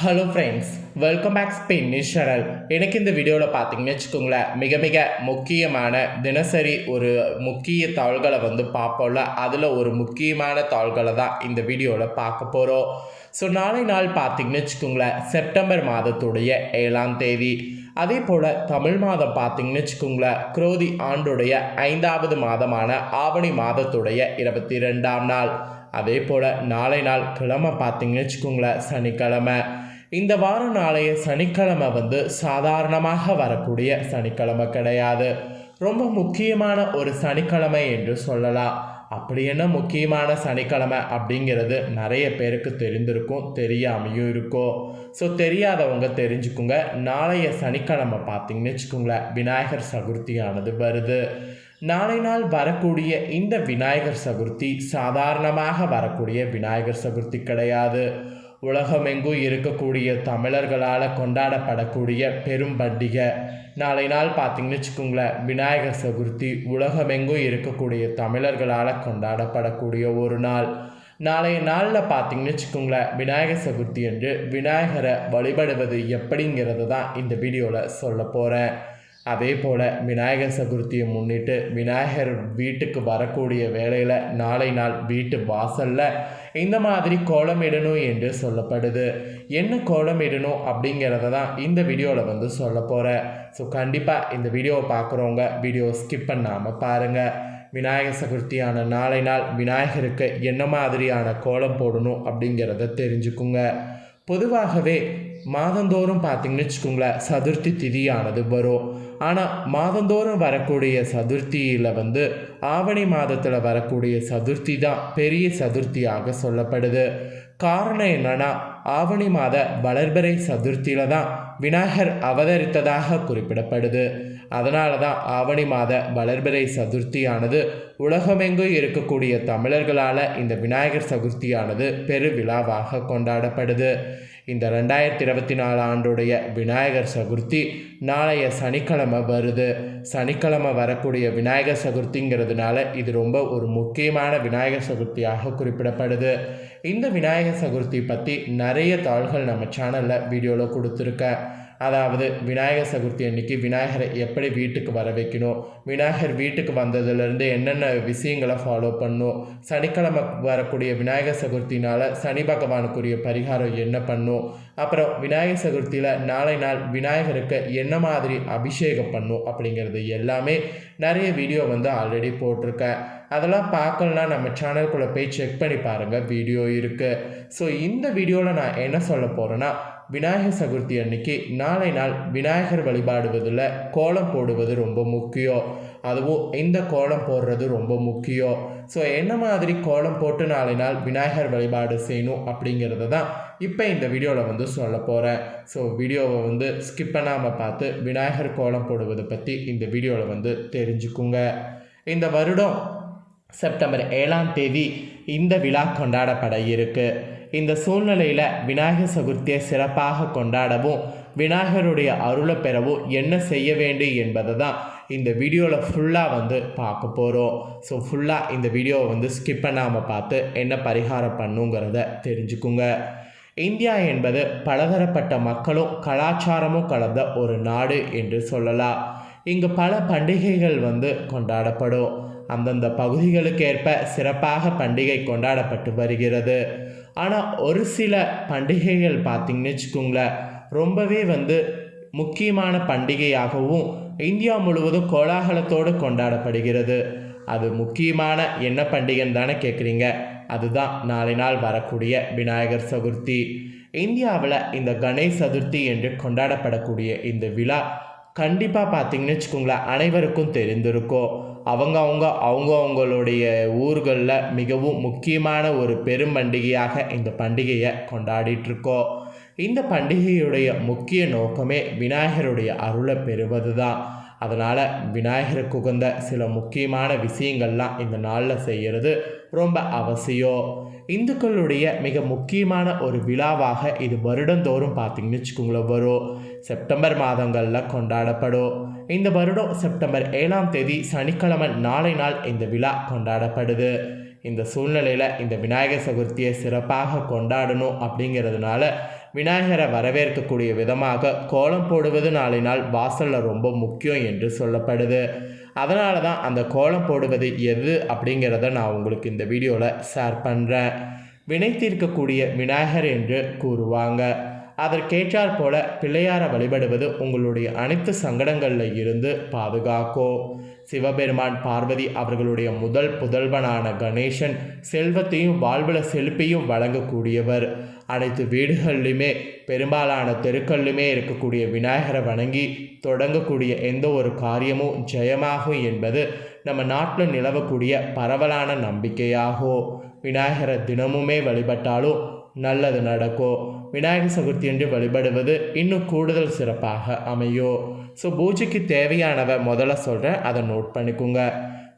Hello friends welcome back ஸ்பெயின் நிஷரல் எனக்கு இந்த வீடியோவில் பார்த்தீங்கன்னு வச்சுக்கோங்களேன் மிக மிக முக்கியமான தினசரி ஒரு முக்கிய தாள்களை வந்து பார்ப்போம்ல. அதில் ஒரு முக்கியமான தாள்களை தான் இந்த வீடியோவில் பார்க்க போகிறோம் ஸோ நாளை நாள் பார்த்தீங்கன்னு வச்சுக்கோங்களேன் செப்டம்பர் மாதத்துடைய ஏழாம் தேதி. அதே போல் தமிழ் மாதம் பார்த்தீங்கன்னு வச்சுக்கோங்களேன் குரோதி ஆண்டுடைய ஐந்தாவது மாதமான ஆவணி மாதத்துடைய இருபத்தி ரெண்டாம் நாள். அதே போல் நாளை நாள் கிழமை பார்த்தீங்கன்னு வச்சுக்கோங்களேன் சனிக்கிழமை. இந்த வாரம் நாளைய சனிக்கிழமை வந்து சாதாரணமாக வரக்கூடிய சனிக்கிழமை கிடையாது. ரொம்ப முக்கியமான ஒரு சனிக்கிழமை என்று சொல்லலாம். அப்படி என்ன முக்கியமான சனிக்கிழமை அப்படிங்கிறது நிறைய பேருக்கு தெரிந்திருக்கும் தெரியாமையும் இருக்கும். ஸோ தெரியாதவங்க தெரிஞ்சுக்குங்க. நாளைய சனிக்கிழமை பார்த்தீங்கன்னு வச்சுக்கோங்களேன் விநாயகர் சதுர்த்தியானது வருது. நாளை நாள் வரக்கூடிய இந்த விநாயகர் சதுர்த்தி சாதாரணமாக வரக்கூடிய விநாயகர் சதுர்த்தி கிடையாது. உலகமெங்கும் இருக்கக்கூடிய தமிழர்களால் கொண்டாடப்படக்கூடிய பெரும் பண்டிகை. நாளை நாள் பார்த்தீங்கன்னு வச்சுக்கோங்களேன் விநாயகர் சதுர்த்தி உலகமெங்கும் இருக்கக்கூடிய தமிழர்களால் கொண்டாடப்படக்கூடிய ஒரு நாள். நாளைய நாளில் பார்த்தீங்கன்னு வச்சுக்கோங்களேன் விநாயகர் சதுர்த்தி என்று விநாயகரை வழிபடுவது எப்படிங்கிறது தான் இந்த வீடியோவில் சொல்ல போகிறேன் அதே போல் விநாயகர் சதுர்த்தியை முன்னிட்டு விநாயகர் வீட்டுக்கு வரக்கூடிய வேலையில் நாளை நாள் வீட்டு வாசலில் இந்த மாதிரி கோலமிடணும் என்று சொல்லப்படுது. என்ன கோலமிடணும் அப்படிங்கிறத தான் இந்த வீடியோவில் வந்து சொல்ல போகிறேன் ஸோ கண்டிப்பாக இந்த வீடியோவை பார்க்குறவங்க வீடியோ ஸ்கிப் பண்ணாமல் பாருங்கள் விநாயகர் சதுர்த்தியான நாளை நாள் விநாயகருக்கு என்ன மாதிரியான கோலம் போடணும் அப்படிங்கிறத தெரிஞ்சுக்குங்க. பொதுவாகவே மாதந்தோறும் பார்த்தீங்கன்னு வச்சுக்கோங்களேன் சதுர்த்தி திதியானது வரும். ஆனால் மாதந்தோறும் வரக்கூடிய சதுர்த்தியில் வந்து ஆவணி மாதத்தில் வரக்கூடிய சதுர்த்தி தான் பெரிய சதுர்த்தியாக சொல்லப்படுது. காரணம் என்னன்னா ஆவணி மாத வளர்பிறை சதுர்த்தியில் தான் விநாயகர் அவதரித்ததாக குறிப்பிடப்படுது. அதனால தான் ஆவணி மாத வளர்பிறை சதுர்த்தியானது உலகமெங்கும் இருக்கக்கூடிய தமிழர்களால் இந்த விநாயகர் சதுர்த்தியானது பெருவிழாவாக கொண்டாடப்படுது. இந்த ரெண்டாயிரத்தி இருபத்தி நாலு ஆண்டுடைய விநாயகர் சதுர்த்தி நாளைய சனிக்கிழமை வருது. சனிக்கிழமை வரக்கூடிய விநாயகர் சதுர்த்திங்கிறதுனால இது ரொம்ப ஒரு முக்கியமான விநாயகர் சதுர்த்தியாக குறிப்பிடப்படுது. இந்த விநாயகர் சதுர்த்தி பற்றி நிறைய தாள்கள் நம்ம சேனலில் வீடியோவில் கொடுத்துருக்கேன். அதாவது விநாயகர் சதுர்த்தி அன்னைக்கு விநாயகரை எப்படி வீட்டுக்கு வர வைக்கணும் விநாயகர் வீட்டுக்கு வந்ததுலேருந்து என்னென்ன விஷயங்களை ஃபாலோ பண்ணும் சனிக்கிழமை வரக்கூடிய விநாயகர் சதுர்த்தினால் சனி பகவானுக்குரிய பரிகாரம் என்ன பண்ணும் அப்புறம் விநாயகர் சதுர்த்தியில் நாளை நாள் விநாயகருக்கு என்ன மாதிரி அபிஷேகம் பண்ணும் அப்படிங்கிறது எல்லாமே நிறைய வீடியோ வந்து ஆல்ரெடி போட்டிருக்கேன். அதெல்லாம் பார்க்கலனா நம்ம சேனலுக்குள்ளே போய் செக் பண்ணி பாருங்கள் வீடியோ இருக்குது ஸோ இந்த வீடியோவில் நான் என்ன சொல்ல போகிறேன்னா விநாயகர் சதுர்த்தி அன்னைக்கு நாளை நாள் விநாயகர் வழிபாடுவதில் கோலம் போடுவது ரொம்ப முக்கியம். அதுவும் இந்த கோலம் போடுறது ரொம்ப முக்கியம். ஸோ என்ன மாதிரி கோலம் போட்டு நாளை நாள் விநாயகர் வழிபாடு செய்யணும் அப்படிங்கிறத தான் இப்போ இந்த வீடியோவில் வந்து சொல்ல போகிறேன் ஸோ வீடியோவை வந்து ஸ்கிப் பண்ணாமல் பார்த்து விநாயகர் கோலம் போடுவதை பற்றி இந்த வீடியோவில் வந்து தெரிஞ்சுக்குங்க. இந்த வருடம் செப்டம்பர் ஏழாம் தேதி இந்த விழா கொண்டாடப்பட இருக்கு. இந்த சூழ்நிலையில் விநாயகர் சதுர்த்தியை சிறப்பாக கொண்டாடவும் விநாயகருடைய அருளை பெறவும் என்ன செய்ய வேண்டும் என்பதை தான் இந்த வீடியோவில் ஃபுல்லாக வந்து பார்க்க போகிறோம் ஸோ ஃபுல்லாக இந்த வீடியோவை வந்து ஸ்கிப் பண்ணாமல் பார்த்து என்ன பரிகாரம் பண்ணுங்கிறத தெரிஞ்சுக்குங்க. இந்தியா என்பது பலதரப்பட்ட மக்களும் கலாச்சாரமும் கலந்த ஒரு நாடு என்று சொல்லலாம். இங்கு பல பண்டிகைகள் வந்து கொண்டாடப்படும். அந்தந்த பகுதிகளுக்கேற்ப சிறப்பாக பண்டிகை கொண்டாடப்பட்டு வருகிறது. ஆனால் ஒரு சில பண்டிகைகள் பார்த்திங்கன்னு வச்சுக்கோங்களேன் ரொம்பவே வந்து முக்கியமான பண்டிகையாகவும் இந்தியா முழுவதும் கோலாகலத்தோடு கொண்டாடப்படுகிறது. அது முக்கியமான என்ன பண்டிகைன்னு தானே கேட்குறீங்க அதுதான் நாளை நாள் வரக்கூடிய விநாயகர் சதுர்த்தி. இந்தியாவில் இந்த கணேஷ் சதுர்த்தி என்று கொண்டாடப்படக்கூடிய இந்த விழா கண்டிப்பாக பார்த்தீங்கன்னு வச்சுக்கோங்களேன் அனைவருக்கும் தெரிந்திருக்கும். அவங்க அவங்க அவங்க அவங்களுடைய ஊர்களில் மிகவும் முக்கியமான ஒரு பெரும் பண்டிகையாக இந்த பண்டிகையை கொண்டாடிட்டுருக்கோம். இந்த பண்டிகையுடைய முக்கிய நோக்கமே விநாயகருடைய அருளை பெறுவது தான் அதனால் விநாயகருக்கு உகந்த சில முக்கியமான விஷயங்கள்லாம் இந்த நாளில் செய்கிறது ரொம்ப அவசியம். இந்துக்களுடைய மிக முக்கியமான ஒரு விழாவாக இது வருடந்தோறும் பார்த்திங்கன்னு வச்சுக்கோங்களேன் வரும். செப்டம்பர் மாதங்களில் கொண்டாடப்படும். இந்த வருடம் செப்டம்பர் ஏழாம் தேதி சனிக்கிழமை நாளை நாள் இந்த விழா கொண்டாடப்படுது. இந்த சூழ்நிலையில் இந்த விநாயகர் சதுர்த்தியை சிறப்பாக கொண்டாடணும் அப்படிங்கிறதுனால விநாயகரை வரவேற்கக்கூடிய விதமாக கோலம் போடுவது நாளை நாள் வாசலில் ரொம்ப முக்கியம் என்று சொல்லப்படுது. அதனால தான் அந்த கோலம் போடுவது எது அப்படிங்கிறத நான் உங்களுக்கு இந்த வீடியோவில் ஷேர் பண்ணுறேன் வினை தீர்க்கக்கூடிய விநாயகர் என்று கூறுவாங்க. அதற்கேற்றாற் போல பிள்ளையாரை வழிபடுவது உங்களுடைய அனைத்து சங்கடங்களில் இருந்து பாதுகாக்கோ. சிவபெருமான் பார்வதி அவர்களுடைய முதல் புதல்வனான கணேசன் செல்வத்தையும் வாழ்வில் செழிப்பையும் வழங்கக்கூடியவர். அனைத்து வீடுகள்லையுமே பெரும்பாலான தெருக்கள்லையுமே இருக்கக்கூடிய விநாயகரை வணங்கி தொடங்கக்கூடிய எந்த ஒரு காரியமும் ஜெயமாகும் என்பது நம்ம நாட்டில் நிலவக்கூடிய பரவலான நம்பிக்கையாகும். விநாயகரை தினமுமே வழிபட்டாலும் நல்லது நடக்கும். விநாயகர் சதுர்த்தி என்று வழிபடுவது இன்னும் கூடுதல் சிறப்பாக அமையும் ஸோ பூஜைக்கு தேவையானவை முதல்ல சொல்கிறேன் அதை நோட் பண்ணிக்கோங்க.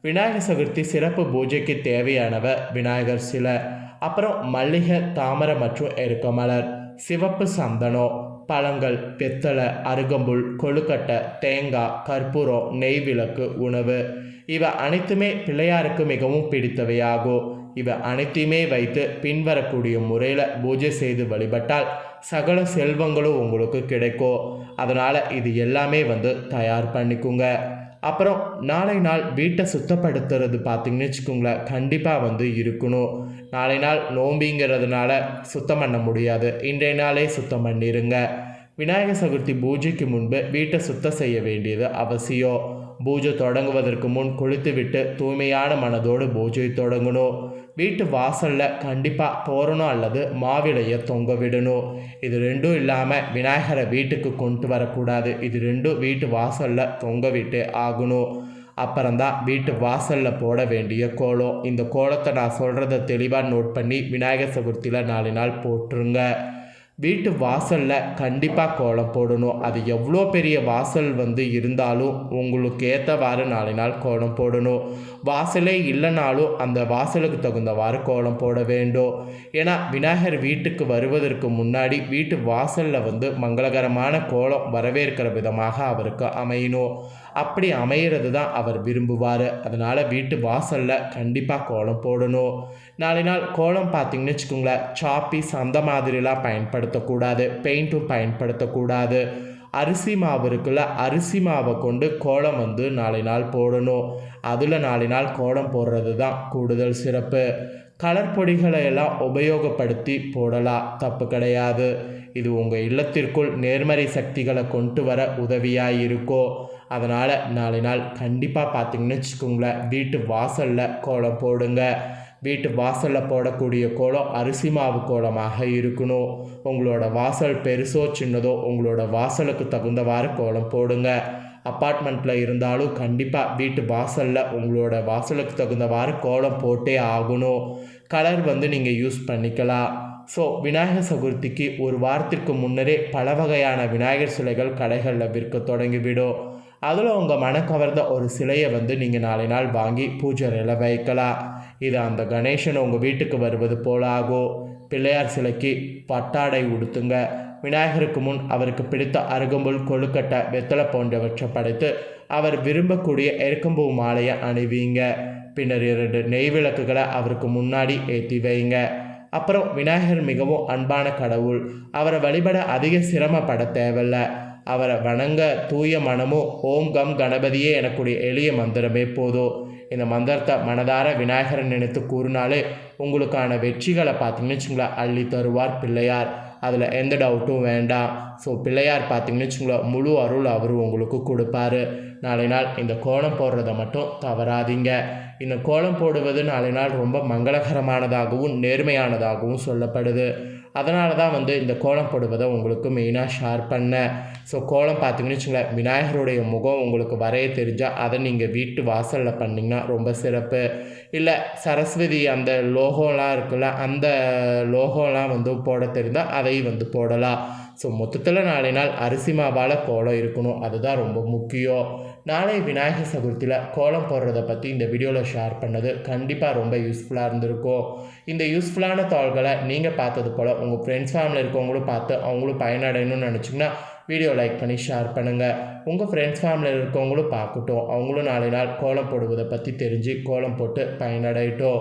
விநாயகர் சதுர்த்தி சிறப்பு பூஜைக்கு தேவையானவ விநாயகர் சிலை. அப்புறம் மல்லிகை தாமரை மற்றும் எருக்கமலர் சிவப்பு சந்தனம் பழங்கள் பித்தளை அருகம்புல் கொழுக்கட்டை தேங்காய் கற்பூரம் நெய் விளக்கு உணவு. இவை அனைத்துமே பிள்ளையாருக்கு மிகவும் பிடித்தவையாகும். இவை அனைத்தையுமே வைத்து பின்வரக்கூடிய முறையில் பூஜை செய்து வழிபட்டால் சகல செல்வங்களும் உங்களுக்கு கிடைக்கும். அதனால் இது எல்லாமே வந்து தயார் பண்ணிக்கோங்க. அப்புறம் நாளை நாள் வீட்டை சுத்தப்படுத்துறது பார்த்தீங்கன்னு வச்சுக்கோங்களேன் கண்டிப்பாக வந்து இருக்கணும். நாளை நாள் நோம்பிங்கிறதுனால சுத்தம் பண்ண முடியாது. இன்றைய நாளே சுத்தம் பண்ணிடுங்க விநாயகர் சதுர்த்தி பூஜைக்கு முன்பு வீட்டை சுத்தம் செய்ய வேண்டியது அவசியம். பூஜை தொடங்குவதற்கு முன் குளித்துவிட்டு தூய்மையான மனதோடு பூஜை தொடங்கணும். வீட்டு வாசலில் கண்டிப்பாக தோரணம் அல்லது மாவிலையை தொங்க விடணும். இது ரெண்டும் இல்லாமல் விநாயகரை வீட்டுக்கு கொண்டு வரக்கூடாது. இது ரெண்டும் வீட்டு வாசலில் தொங்க விட்டு ஆகணும். அப்புறம்தான் வீட்டு வாசலில் போட வேண்டிய கோலம். இந்த கோலத்தை நான் சொல்கிறத தெளிவாக நோட் பண்ணி விநாயகர் சதுர்த்தியில் நாலு நாள் போட்டுருங்க. வீட்டு வாசலில் கண்டிப்பாக கோலம் போடணும். அது எவ்வளோ பெரிய வாசல் வந்து இருந்தாலும் உங்களுக்கு ஏற்றவாறு நாலு நாள் கோலம் போடணும். வாசலே இல்லைனாலும் அந்த வாசலுக்கு தகுந்தவாறு கோலம் போட வேண்டும். ஏன்னா விநாயகர் வீட்டுக்கு வருவதற்கு முன்னாடி வீட்டு வாசலில் வந்து மங்களகரமான கோலம் வரவேற்கிற விதமாக அவருக்கு அமையணும். அப்படி அமையிறது தான் அவர் விரும்புவார். அதனால் வீட்டு வாசலில் கண்டிப்பாக கோலம் போடணும். நாளை நாள் கோலம் பார்த்தீங்கன்னு வச்சுக்கோங்களேன் சாப்பீஸ் அந்த மாதிரிலாம் பயன்படுத்தக்கூடாது. பெயிண்ட்டும் பயன்படுத்தக்கூடாது. அரிசி மாவு இருக்குல்ல அரிசி மாவை கொண்டு கோலம் வந்து நாளை நாள் போடணும். அதில் நாளை நாள் கோலம் போடுறது தான் கூடுதல் சிறப்பு. கலர் பொடிகளை எல்லாம் உபயோகப்படுத்தி போடலாம் தப்பு கிடையாது. இது உங்கள் இல்லத்திற்குள் நேர்மறை சக்திகளை கொண்டு வர உதவியாக இருக்கோ அதனால் நாளை நாள் கண்டிப்பாக பார்த்தீங்கன்னு வச்சுக்கோங்களேன் வீட்டு வாசலில் கோலம் போடுங்க. வீட்டு வாசலில் போடக்கூடிய கோலம் அரிசி மாவு கோலமாக இருக்கணும். உங்களோட வாசல் பெருசோ சின்னதோ உங்களோட வாசலுக்கு தகுந்தவாறு கோலம் போடுங்க. அப்பார்ட்மெண்ட்டில் இருந்தாலும் கண்டிப்பாக வீட்டு வாசலில் உங்களோட வாசலுக்கு தகுந்தவாறு கோலம் போட்டே ஆகணும். கலர் வந்து நீங்கள் யூஸ் பண்ணிக்கலாம். ஸோ விநாயகர் சதுர்த்திக்கு ஒரு வாரத்திற்கு முன்னரே பல வகையான விநாயகர் சிலைகள் கடைகளில் விற்க தொடங்கிவிடும். அதில் உங்கள் மனக்கவர்ந்த ஒரு சிலையை வந்து நீங்கள் நாளை நாள் வாங்கி பூஜையில் வைக்கலாம். இது அந்த கணேசன் உங்கள் வீட்டுக்கு வருவது போல ஆகும். பிள்ளையார் சிலைக்கு பட்டாடை உடுத்துங்க. விநாயகருக்கு முன் அவருக்கு பிடித்த அருகம்புல் கொழுக்கட்டை வெத்தலை போன்றவற்றை படைத்து அவர் விரும்பக்கூடிய எருக்கம்பூ மாலையை அணிவிங்க. பின்னர் இரண்டு நெய் விளக்குகளை அவருக்கு முன்னாடி ஏற்றி வைங்க. அப்புறம் விநாயகர் மிகவும் அன்பான கடவுள். அவரை வழிபட அதிக சிரமப்பட தேவையில்ல. அவரை வணங்க தூய மனமும் ஓம் கம் கணபதியே எனக்குடைய எளிய மந்திரமே போதும். இந்த மந்திரத்தை மனதார விநாயகரை நினைத்து கூறினாலே உங்களுக்கான வெற்றிகளை பார்த்தீங்கன்னு வச்சுங்களேன் அள்ளி தருவார் பிள்ளையார். அதில் எந்த டவுட்டும் வேண்டாம். ஸோ பிள்ளையார் பார்த்தீங்கன்னு வச்சுங்களேன் முழு அருள் அவர் உங்களுக்கு கொடுப்பாரு. நாளை நாள் இந்த கோலம் போடுறத மட்டும் தவறாதீங்க. இந்த கோலம் போடுவது நாளை நாள் ரொம்ப மங்களகரமானதாகவும் நேர்மையானதாகவும் சொல்லப்படுது. அதனால தான் வந்து இந்த கோலம் போடுவதை உங்களுக்கு மெயினாக ஷேர் பண்ணேன் ஸோ கோலம் பார்த்தீங்கன்னு வச்சுங்களேன் விநாயகருடைய முகம் உங்களுக்கு வரைய தெரிஞ்சால் அதை நீங்கள் வீட்டு வாசலில் பண்ணிங்கன்னா ரொம்ப சிறப்பு. இல்லை சரஸ்வதி அந்த லோகோலாம் இருக்குல்ல அந்த லோகோலாம் வந்து போட தெரிந்தால் அதையும் வந்து போடலாம். ஸோ மொத்தத்தில் நாளை நாள் அரிசி மாவால் கோலம் இருக்கணும். அதுதான் ரொம்ப முக்கியம். நாளை விநாயகர் சதுர்த்தியில் கோலம் போடுறத பற்றி இந்த வீடியோவில் ஷேர் பண்ணது கண்டிப்பாக ரொம்ப யூஸ்ஃபுல்லாக இருந்திருக்கும். இந்த யூஸ்ஃபுல்லான தாள்களை நீங்கள் பார்த்தது போல் உங்கள் ஃப்ரெண்ட்ஸ் ஃபேமிலி இருக்கவங்களும் பார்த்து அவங்களும் பயனடையணும்னு நினச்சிங்கன்னா வீடியோ லைக் பண்ணி ஷேர் பண்ணுங்கள் உங்கள் ஃப்ரெண்ட்ஸ் ஃபேமிலியில் இருக்கவங்களும் பார்க்கட்டும். அவங்களும் நாளை நாள் கோலம் போடுவதை பற்றி தெரிஞ்சு கோலம் போட்டு பயனடையட்டும்.